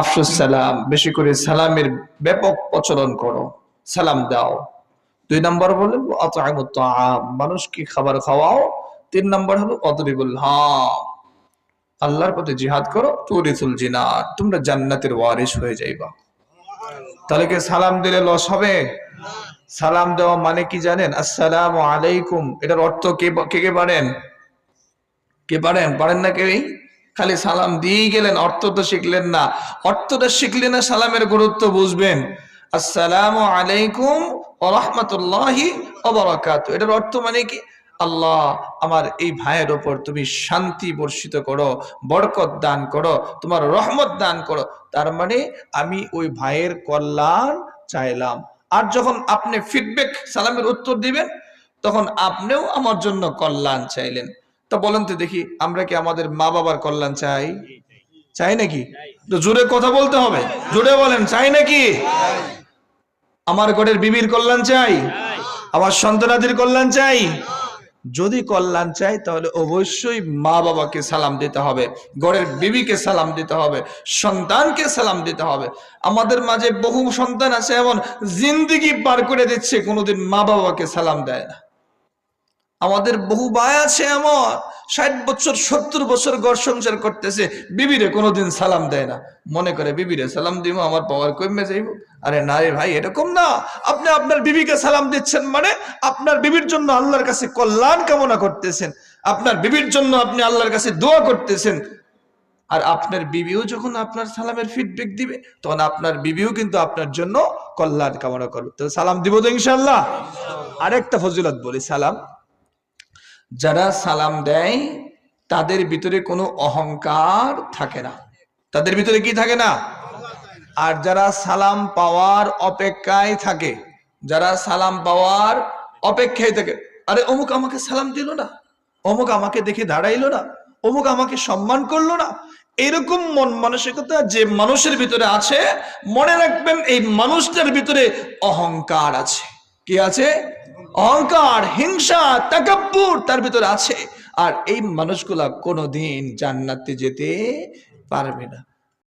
আফসুস, সালাম। বেশি করে সালামের ব্যাপক প্রচলন করো। সালাম দাও। দুই নম্বর তাআম মানুষকে খাবার খাওয়াও। তিন নম্বর হলো অদরিবুল হাম। আল্লাহর পথে জিহাদ করো, তুরিসুল জিনাত। তোমরা জান্নাতের ওয়ারিস হয়ে যাইবা। তাহলে কি সালাম দিলে লস হবে? সালাম দেওয়া মানে কি জানেন? আসসালামু আলাইকুম। এটার অর্থ কে কে কে পারেন কে পারেন পারেন না কেউই? খালি সালাম দিয়ে গেলেন, অর্থ তো শিখলেন না। অর্থটা শিখলে না সালামের গুরুত্ব বুঝবেন। আসসালামু আলাইকুম রাহমাতুল্লাহি ওয়া এটার অর্থ মানে কি? আল্লাহ আমার এই ভাইয়ের ওপর তুমি শান্তি বর্ষিত করো, বরকত দান করো, তোমার রহমত দান করো। তার মানে আমি ওই ভাইয়ের কল্যাণ চাইলাম। আর যখন আপনি ফিডব্যাক সালামের উত্তর দিবেন, তখন আপনিও আমার জন্য কল্যাণ চাইলেন। তা বলেন তো দেখি, আমরা কি আমাদের মা বাবার কল্যাণ চাই? চাই নাকি? তো জোরে কথা বলতে হবে। জোরে বলেন, চাই নাকি? আমার ঘরের বিবির কল্যাণ চাই? আমার সন্তানাদের কল্যাণ চাই? যদি কল্যাণ চাই, তাহলে অবশ্যই মা বাবাকে সালাম দিতে হবে, ঘরের বিবিকে সালাম দিতে হবে, সন্তানকে সালাম দিতে হবে। আমাদের মাঝে বহু সন্তান আছে, এমন জিন্দিগি পার করে দিচ্ছে, কোনোদিন মা বাবাকে সালাম দেয় না। আমাদের বহু ভাই আছে এমন, ষাট বছর, সত্তর বছর ঘর সংসার করতেছে, বিবিরে কোনোদিন সালাম দেয় না। মনে করে, বিবিরে সালাম দিব আমার পাওয়ার কমে যাইব। আরে না রে ভাই, এরকম না। আপনি আপনার বিবিকে সালাম দিচ্ছেন মানে আপনার বিবির জন্য আল্লাহর কাছে কল্যাণ কামনা করতেছেন। আপনার বিবির জন্য আপনি আল্লাহর কাছে দোয়া করতেছেন। আর আপনার বিবিও যখন আপনার সালামের ফিডব্যাক দিবে, তখন আপনার বিবিও কিন্তু আপনার জন্য কল্যাণ কামনা করবে। তো সালাম দিব তো ইনশাল্লাহ আরেকটা ফজিলত বলি, সালাম যারা সালাম দেয়, তাদের ভিতরে কোনো অহংকার থাকে না। তাদের ভিতরে কি থাকে না? আর যারা সালাম পাওয়ার অপেক্ষায় থাকে, যারা সালাম পাওয়ার অপেক্ষায় থাকে, আরে অমুক আমাকে সালাম দিল না, অমুক আমাকে দেখে দাঁড়াইলো না, অমুক আমাকে সম্মান করল না, এরকম মন মানসিকতা যে মানুষের ভিতরে আছে, মনে রাখবেন এই মানুষটার ভিতরে অহংকার আছে। কি আছে? অহংকার হিংসা তাকাব্বুর তার ভিতরে আছে। আর এই মানুষগুলা কোনোদিন জান্নাতে যেতে পারবে না।